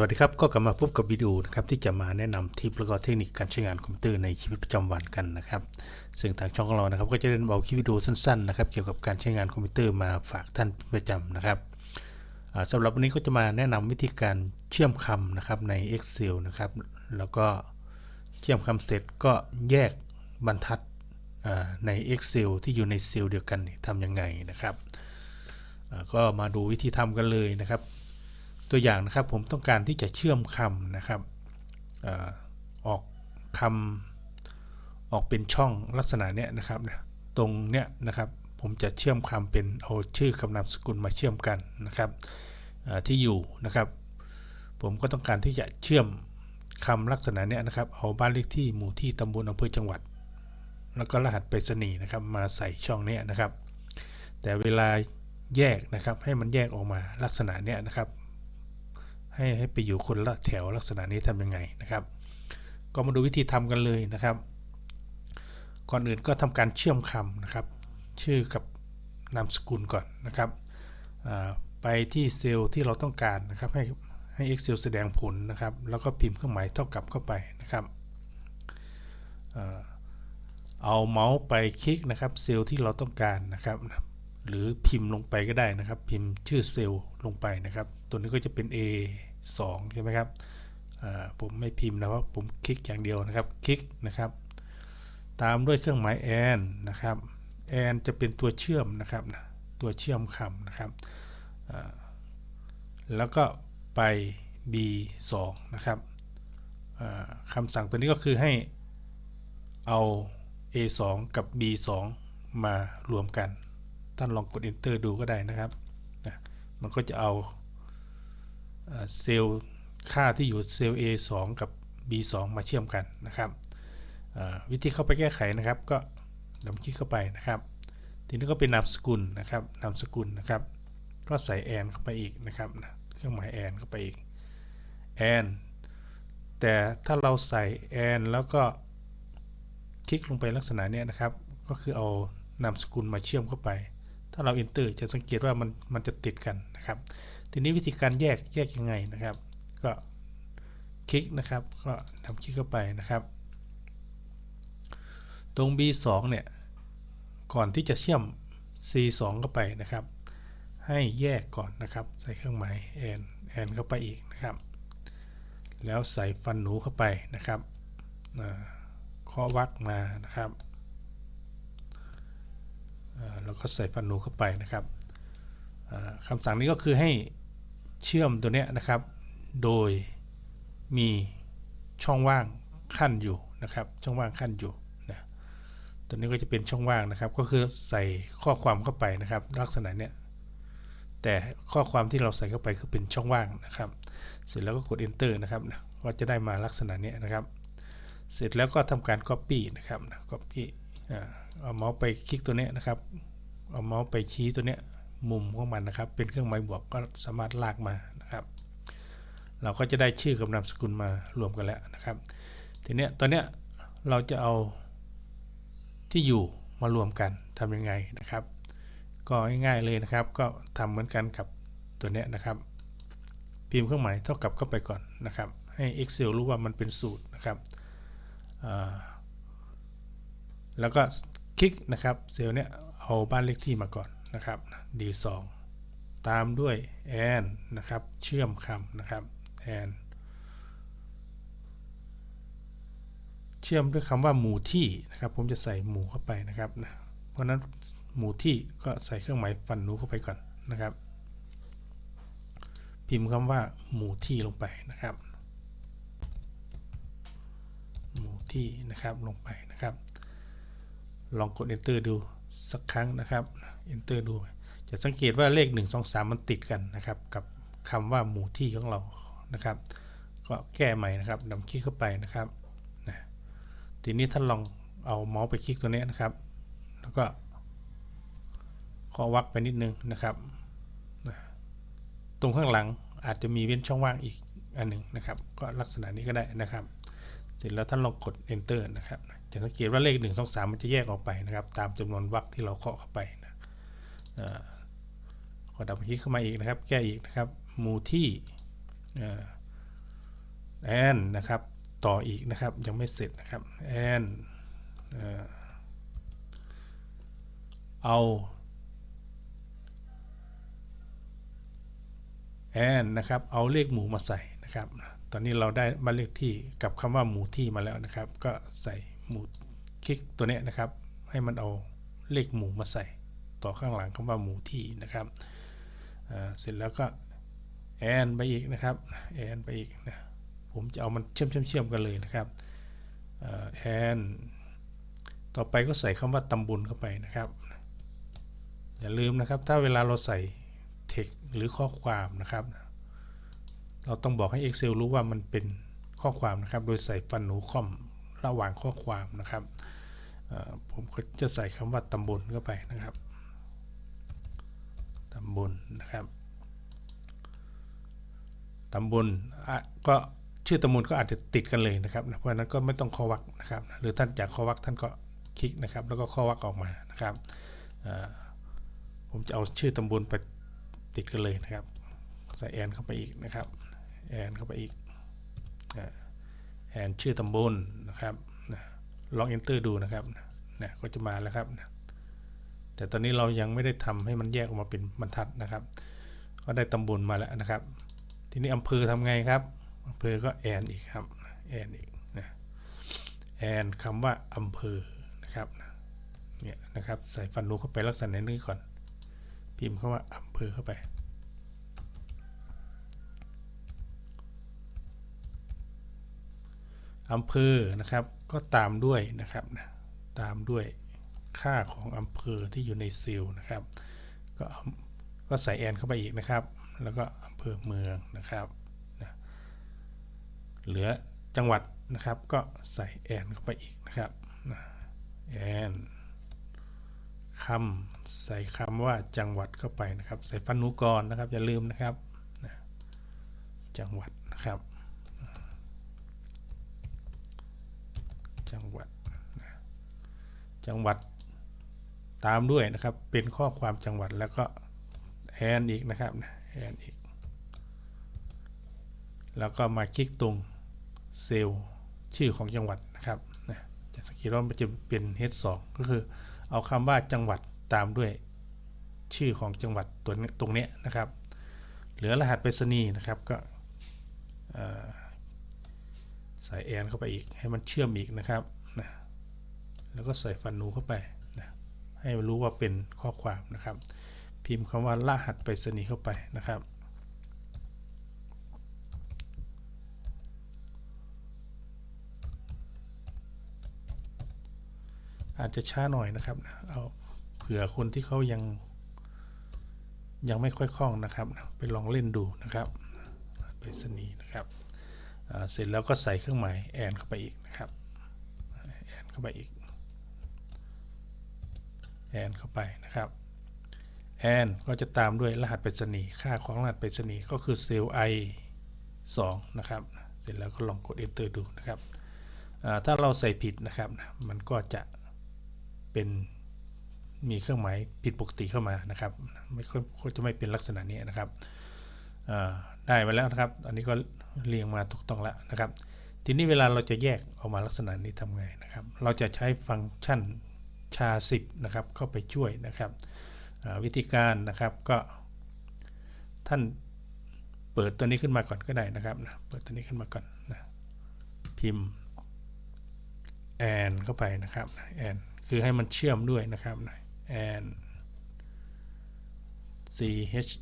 วัสดีครับก็กลับมาพบกับวิดีโอนะครับที่จะมาแนะนำทิปแล้วก็เทคนิคการใช้งานคอมพิวเตอร์ในชีวิตประจำวันกันนะครับซึ่งทางช่องของเรานะครับก็จะเล่นเอาคลิปวิดีโอสั้นๆนะครับเกี่ยวกับการใช้งานคอมพิวเตอร์มาฝากท่านประจำนะครับอ่าสำหรับวันนี้ก็จะมาแนะนำวิธีการเชื่อมคำนะครับใน Excel นะครับแล้วก็เชื่อมคำเสร็จก็แยกบรรทัดใน Excel ที่อยู่ในเซลล์เดียวกันนี่ทำยังไงนะครับก็มาดูวิธีทำกันเลยนะครับ ตัวอย่างนะครับผมต้องการที่จะเชื่อมคำนะครับออกคำออกเป็นช่องลักษณะเนี้ยนะครับนะตรงเนี้ยนะครับผมจะเชื่อมคำเป็นเอาชื่อคำนามสกุลมาเชื่อมกันนะครับที่อยู่นะครับ ผมก็ต้องการที่จะเชื่อมคำลักษณะเนี้ยนะครับเอาบ้านเลขที่หมู่ที่ตำบลอำเภอจังหวัด แล้วก็รหัสไปรษณีย์นะครับมาใส่ช่องเนี้ยนะครับ แต่เวลาแยกนะครับให้มันแยกออกมาลักษณะเนี้ยนะครับ ให้ให้ไปอยู่คนละแถวลักษณะนี้ทำยังไงนะครับ ก็มาดูวิธีทำกันเลยนะครับ ก่อนอื่นก็ทำการเชื่อมคำนะครับ ชื่อกับนามสกุลก่อนนะครับไปที่เซลล์ที่เราต้องการนะครับให้ให้ Excel แสดงผลนะครับ แล้วก็พิมพ์เครื่องหมายเท่ากับเข้าไปนะครับเอาเมาส์ไปคลิกนะครับเซลล์ที่เราต้องการนะครับ หรือพิมพ์ลงไปก็ได้นะครับ พิมพ์ชื่อเซลล์ลงไปนะครับ ตัวนี้ก็จะเป็น A 2ใช่ไหมครับผมไม่พิมพ์นะครับผมคลิกอย่างเดียวนะครับ คลิกนะครับ ตามด้วยเครื่องหมาย and นะครับ and จะเป็นตัวเชื่อมนะครับนะตัวเชื่อมคำนะครับแล้วก็ไป B 2 นะครับคำสั่งตัวนี้ก็คือให้เอา A 2 กับ B 2 มารวมกัน ท่านลองกด enter ดูก็ได้นะครับนะมันก็จะเอาเซลล์ค่าที่อยู่เซลล์ A 2 กับ B 2 มาเชื่อมกันนะครับวิธีเข้าไปแก้ไขนะครับ ก็ดับคลิกเข้าไปนะครับ ทีนี้ก็เป็นนามสกุลนะครับนามสกุลนะครับ ก็ใส่แอนเข้าไปอีกนะครับเครื่องหมายแอนเข้าไปอีกแอนแต่ถ้าเราใส่แอนแล้วก็คลิกลงไปลักษณะนี้นะครับ ก็คือเอานามสกุลมาเชื่อมเข้าไป ถ้าเรา enter จะสังเกตว่ามันมันจะติดกันนะครับ ทีนี้วิธีการแยกแยกยังไงนะครับ ก็คลิกนะครับก็ทำคลิกเข้าไปนะครับ ตรง B2 เนี่ยก่อนที่จะเชื่อม C2 เข้าไปนะครับ ให้แยกก่อนนะครับ ใส่เครื่องหมาย and and เข้าไปอีกนะครับ แล้วใส่ฟันหนูเข้าไปนะครับข้อวักมานะครับ อ่าก็ใส่ฟันนูเข้าไปนะครับคำสั่งนี้ก็คือให้เชื่อมตัวเนี้ยนะครับ โดยมีช่องว่างขั้นอยู่นะครับ ช่องว่างขั้นอยู่นะตัวนี้ก็จะเป็นช่องว่างนะครับ ก็คือใส่ข้อความเข้าไปนะครับ ลักษณะเนี้ยแต่ข้อความที่เราใส่เข้าไปคือเป็นช่องว่างนะครับ เสร็จแล้วก็กด enter นะครับก็จะได้มาลักษณะนี้นะครับ เสร็จแล้วก็ทำการ copy นะครับ copy อ่าเอาเมาส์ไปคลิกตัวนี้นะครับ เอาเมาส์ไปชี้ตัวนี้มุมของมันนะครับ เป็นเครื่องหมายบวกก็สามารถลากมานะครับ เราก็จะได้ชื่อกับนามสกุลมารวมกันแล้วนะครับ ทีนี้ตอนเนี้ยเราจะเอาที่อยู่มารวมกันทำยังไงนะครับ ก็ง่ายๆเลยนะครับ ก็ทำเหมือนกันกับตัวเนี้ยนะครับ พิมพ์เครื่องหมายเท่ากับเข้าไปก่อนนะครับ ให้ Excel รู้ว่ามันเป็นสูตรนะครับแล้วก็ คลิกนะครับเซลล์เนี้ยเอาบ้านเลขที่มาก่อนนะครับ D2 ตามด้วย and นะครับเชื่อมคำนะครับ and เชื่อมด้วยคำว่าหมู่ที่นะครับผมจะใส่หมู่เข้าไปนะครับนะเพราะฉะนั้นหมู่ที่ก็ใส่เครื่องหมายฟันหนูเข้าไปก่อนนะครับ พิมพ์คำว่าหมู่ที่ลงไปนะครับ หมู่ที่นะครับลงไปนะครับ ลองกด enter ดูสักครั้งนะครับ enter ดู จะสังเกตว่าเลข 1 2 3 มันติดกันนะครับ กับคำว่าหมู่ที่ของเรานะครับ ก็แก้ใหม่นะครับนำคลิกเข้าไปนะครับนะทีนี้ท่านลองเอาเมาส์ไปคลิกตัวนี้นะครับ แล้วก็ขอวักไปนิดนึงนะครับนะตรงข้างหลังอาจจะมีเว้นช่องว่างอีกอันหนึ่งนะครับ ก็ลักษณะนี้ก็ได้นะครับ เสร็จแล้วท่านลองกด enter นะครับ จะสังเกตว่าเลข1 2 3 มันจะแยกออกไปนะครับ ตามจำนวนวรรคที่เราเคาะเข้าไปนะเอ่อกดดับคลิกเข้ามาอีกนะครับ แก้อีกนะครับหมู่ที่แอนนะครับ ต่ออีกนะครับ ยังไม่เสร็จนะครับแอนเอาแอนนะครับ เอาเลขหมู่มาใส่นะครับ ตอนนี้เราได้บ้านเลขที่กับคำว่าหมู่ที่มาแล้วนะครับ ก็ใส่ หมู่คลิกตัวเนี้ยนะครับ ให้มันเอาเลขหมู่มาใส่ ต่อข้างหลังคำว่าหมู่ที่นะครับเสร็จแล้วก็แอนไปอีกนะครับแอนไปอีกนะผมจะเอามันเชื่อมเชื่อมเชื่อมกันเลยนะครับแอนต่อไปก็ใส่คำว่าตำบลเข้าไปนะครับ อย่าลืมนะครับ ถ้าเวลาเราใส่ text หรือข้อความนะครับ เราต้องบอกให้ Excel รู้ว่ามันเป็นข้อความนะครับ โดยใส่ฟันหนูคอม ระหว่างข้อความนะครับ ผมก็จะใส่คำว่าตำบลเข้าไปนะครับตำบลนะครับตำบลก็ชื่อตำบลก็อาจจะติดกันเลยนะครับ เพราะฉะนั้นก็ไม่ต้องข้อวักนะครับ หรือท่านจากข้อวักท่านก็คลิกนะครับ แล้วก็ข้อวักออกมานะครับผมจะเอาชื่อตำบลไปติดกันเลยนะครับ ใส่แอนเข้าไปอีกนะครับ แอนเข้าไปอีกอ่า แอนชื่อตำบลนะครับนะลอง enter ดูนะครับนะก็จะมาแล้วครับนะแต่ตอนนี้เรายังไม่ได้ทำให้มันแยกออกมาเป็นบรรทัดนะครับ ก็ได้ตำบลมาแล้วนะครับ ทีนี้อำเภอทำไงครับอำเภอก็แอนอีกครับแอนอีกนะแอนคำว่าอำเภอนะครับเนี่ยนะครับใส่ฟันนูเข้าไปลักษณะนี้ก่อน พิมพ์คำว่าอำเภอเข้าไป อำเภอนะครับก็ตามด้วยนะครับนะตามด้วยค่าของอำเภอที่อยู่ในเซลล์นะครับก็ก็ใส่แอนเข้าไปอีกนะครับ แล้วก็อำเภอเมืองนะครับนะเหลือจังหวัดนะครับก็ใส่แอนเข้าไปอีกนะครับนะแอนคำใส่คำว่าจังหวัดเข้าไปนะครับ ใส่ฟันหนูกรนะครับอย่าลืมนะครับนะจังหวัดนะครับ จังหวัดตามด้วยนะครับ เป็นข้อความจังหวัดแล้วก็แอนอีกนะครับแอนอีก แล้วก็มาคลิกตรงเซลล์ชื่อของจังหวัดนะครับนะจะสกตว่ามันจะเป็น H2 ก็คือเอาคำว่าจังหวัดตามด้วยชื่อของจังหวัดตัวตรงเนี้ยนะครับ เหลือรหัสไปรษณีย์นะครับก็ใส่แอนเข้าไปอีกให้มันเชื่อมอีกนะครับ แล้วก็ใส่ฟันนูเข้าไปนะให้รู้ว่าเป็นข้อความนะครับ พิมพ์คำว่ารหัสไปรษณีย์เข้าไปนะครับอาจจะช้าหน่อยนะครับ เอาเผื่อคนที่เขายัง ยังไม่ค่อยคล่องนะครับ ไปลองเล่นดูนะครับ ไปรษณีนะครับ เสร็จแล้วก็ใส่เครื่องหมายแอนเข้าไปอีกนะครับ แอนเข้าไปอีก แอนเข้าไปนะครับแอนก็จะตามด้วยรหัสไปรษณีย์ค่าของรหัสไปรษณีย์ก็คือเซลล์ i 2นะครับ เสร็จแล้วก็ลองกด enter ดูนะครับ ถ้าเราใส่ผิดนะครับ มันก็จะเป็นมีเครื่องหมายผิดปกติเข้ามานะครับไม่ค่อยก็จะไม่เป็นลักษณะนี้นะครับได้มาแล้วนะครับ อันนี้ก็เรียงมาถูกต้องแล้วนะครับ ทีนี้เวลาเราจะแยกออกมาลักษณะนี้ทำไงนะครับ เราจะใช้ฟังก์ชัน ชา 10นะครับเข้าไปช่วยนะครับวิธีการนะครับก็ท่านเปิดตัวนี้ขึ้นมาก่อนก็ได้นะครับนะเปิดตัวนี้ขึ้นมาก่อนนะพิมพ์แอนเข้าไปนะครับแอนคือให้มันเชื่อมด้วยนะครับแอน ch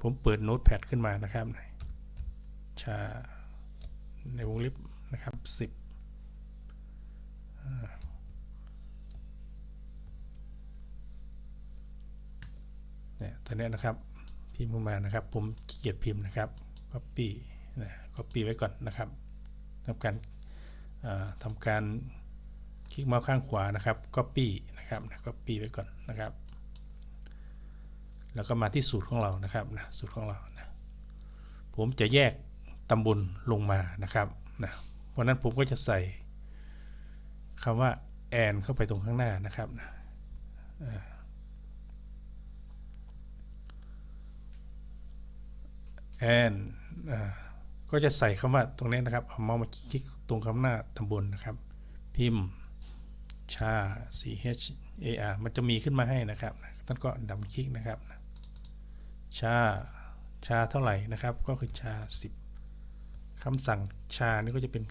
ผมเปิดโน้ตแพดขึ้นมานะครับชาในวงเล็บนะครับ 10อ่า เนี่ยตัวเนี้นะครับพิมพ์ขึ้นมานะครับ ผมขี้เกียจพิมพ์นะครับ copy นะ copy ไว้ก่อนนะครับทำการทำการคลิกเมาส์ข้างขวานะครับ copy นะครับ copy ไว้ก่อนนะครับ แล้วก็มาที่สูตรของเรานะครับนะสูตรของเรานะผมจะแยกตำบลลงมานะครับนะเพราะนั้นผมก็จะใส่คำว่าแอนเข้าไปตรงข้างหน้านะครับนะ แอนก็จะใส่คำว่าตรงนี้นะครับ เอาเมาส์มาคลิกตรงคำหน้าตำบลนะครับ พิมพ์ชา C H A R มันจะมีขึ้นมาให้นะครับท่านก็ดับคลิกนะครับ ชา ชาเท่าไหร่นะครับ ก็คือชา 10คำสั่งชานี่ก็จะเป็น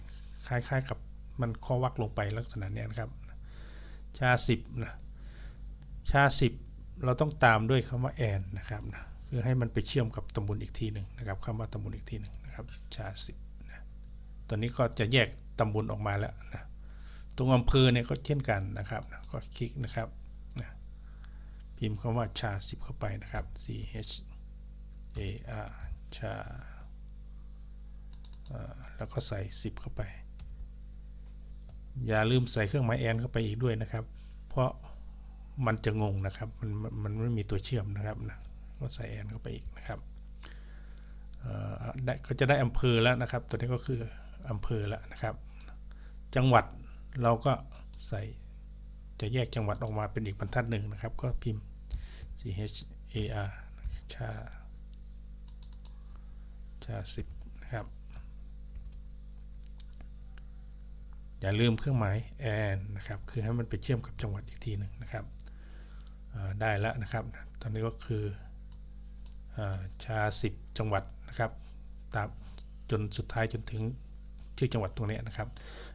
คล้ายๆกับมันข้อวักลงไปลักษณะนี้นะครับ ชา 10นะชา 10 เราต้องตามด้วยคำว่าแอนนะครับนะ พื่อให้มันไปเชื่อมกับตำบลอีกทีหนึ่งนะครับคำว่าตำบลอีกทีหนึ่งนะครับชา10นะตอนนี้ก็จะแยกตำบลออกมาแล้วนะตรงอำเภอเนี่ยก็เช่นกันนะครับนะก็คลิกนะครับนะพิมพ์คำว่าชา10เข้าไปนะครับ C H A R ชาแล้วก็ใส่ 10 เข้าไป อย่าลืมใส่เครื่องหมายแอนเข้าไปอีกด้วยนะครับ เพราะมันจะงงนะครับ มันมันมันไม่มีตัวเชื่อมนะครับนะ ก็ใส่แอนเข้าไปอีกนะครับเออได้ก็จะได้อำเภอแล้วนะครับ ตัวนี้ก็คืออำเภอแล้วนะครับ จังหวัดเราก็ใส่จะแยกจังหวัดออกมาเป็นอีกบรรทัดหนึ่งนะครับ ก็พิมพ์ C H A R ชาชาสิบนะครับ อย่าลืมเครื่องหมาย and นะครับ คือให้มันไปเชื่อมกับจังหวัดอีกทีหนึ่งนะครับได้แล้วนะครับ ตอนนี้ก็คือ ชา 10 จังหวัดนะครับตามจนสุดท้ายจนถึงชื่อจังหวัดตรงนี้นะครับ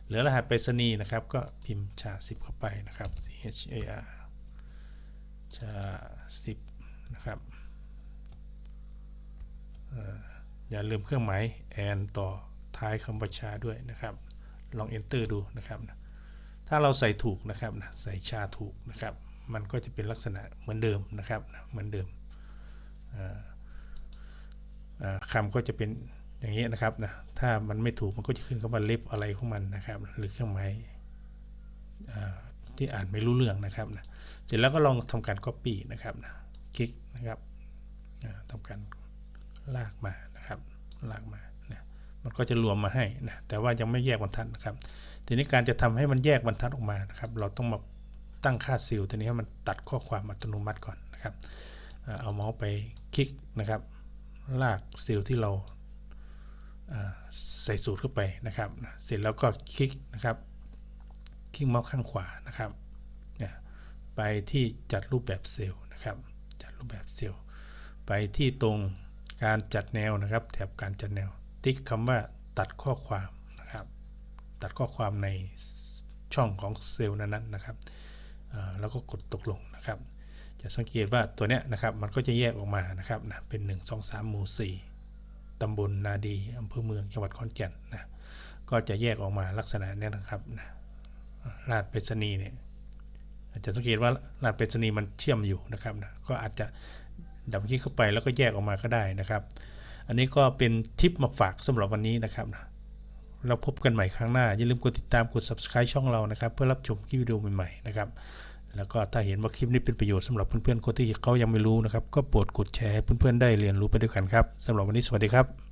เหลือรหัสไปรษณีย์นะครับ ก็พิมพ์ชา 10 เข้าไปนะครับ C H A R ชา 10 นะครับอย่าลืมเครื่องหมาย and ต่อท้ายคำว่าชาด้วยนะครับ ลอง enter ดูนะครับถ้าเราใส่ถูกนะครับใส่ชาถูกนะครับ มันก็จะเป็นลักษณะเหมือนเดิมนะครับเหมือนเดิมอ่อเอ่อ คำก็จะเป็นอย่างนี้นะครับนะถ้ามันไม่ถูกมันก็จะขึ้นคำว่าเล็บอะไรของมันนะครับ หรือเครื่องหมายที่อ่านไม่รู้เรื่องนะครับนะเสร็จแล้วก็ลองทำการ copy นะครับนะคลิกนะครับอ่าทำการลากมานะครับลากมานะมันก็จะรวมมาให้นะแต่ว่ายังไม่แยกบรรทัดนะครับ ทีนี้การจะทำให้มันแยกบรรทัดออกมานะครับ เราต้องมาตั้งค่าซิลตัวนี้ให้มันตัดข้อความอัตโนมัติก่อนนะครับเอาเมาส์ไปคลิกนะครับ ลากซิลที่เราใส่สูตรเข้าไปนะครับ เสร็จแล้วก็คลิกนะครับ คลิกเมาส์ข้างขวานะครับ ไปที่จัดรูปแบบเซลล์นะครับ จัดรูปแบบเซลล์ ไปที่ตรงการจัดแนวนะครับ แถบการจัดแนว ติ๊กคำว่าตัดข้อความนะครับ ตัดข้อความในช่องของเซลล์นั้นๆนะครับ แล้วก็กดตกลงนะครับ จะสังเกตว่าตัวเนี้ยนะครับมันก็จะแยกออกมานะครับนะเป็น 1 2 3หมู่4ตำบลนาดีอำเภอเมืองจังหวัดขอนแก่นนะก็จะแยกออกมาลักษณะนี้นะครับนะรหัสไปรษณีเนี่ยอาจจะสังเกตว่ารหัสไปรษณีมันเชื่อมอยู่นะครับนะก็อาจจะดับคลิกเข้าไปแล้วก็แยกออกมาก็ได้นะครับ อันนี้ก็เป็นทิปมาฝากสำหรับวันนี้นะครับนะเราพบกันใหม่ครั้งหน้า อย่าลืมกดติดตามกด subscribe ช่องเรานะครับ เพื่อรับชมคลิปวิดีโอใหม่ๆนะครับ แล้วก็ถ้าเห็นว่าคลิปนี้เป็นประโยชน์สำหรับเพื่อนๆคนที่เขายังไม่รู้นะครับ ก็โปรดกดแชร์เพื่อนๆได้เรียนรู้ไปด้วยกันครับสำหรับวันนี้สวัสดีครับ